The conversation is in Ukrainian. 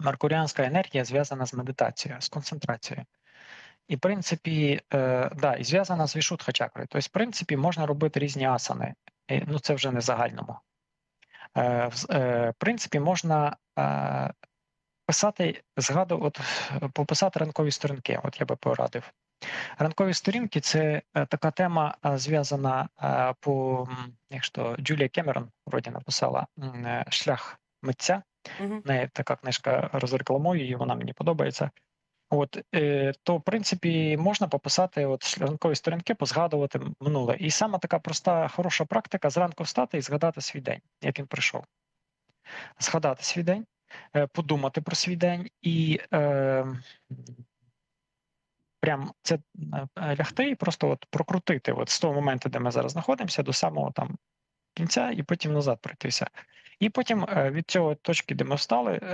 меркуріанська енергія зв'язана з медитацією, з концентрацією. І, в принципі, е, да, і зв'язана з вішутха чакрою. Тобто, в принципі, можна робити різні асани. Ну, це вже не загальному. Е, в, е, принципі, можна е, писати, згаду, от, пописати ранкові сторінки. От я би порадив. Ранкові сторінки це е, така тема, е, зв'язана е, по якщо Джулія Кемерон вроді написала шлях митця. В неї така книжка розрекламую, і вона мені подобається. От е, то, в принципі, можна пописати от ранкові сторінки, позгадувати минуле. І саме така проста, хороша практика зранку встати і згадати свій день, як він прийшов. Згадати свій день, е, подумати про свій день і е, прям це е, лягти і просто от прокрутити от з того моменту, де ми зараз знаходимося, до самого там кінця, і потім назад пройтися. І потім е, від цього точки, де ми встали,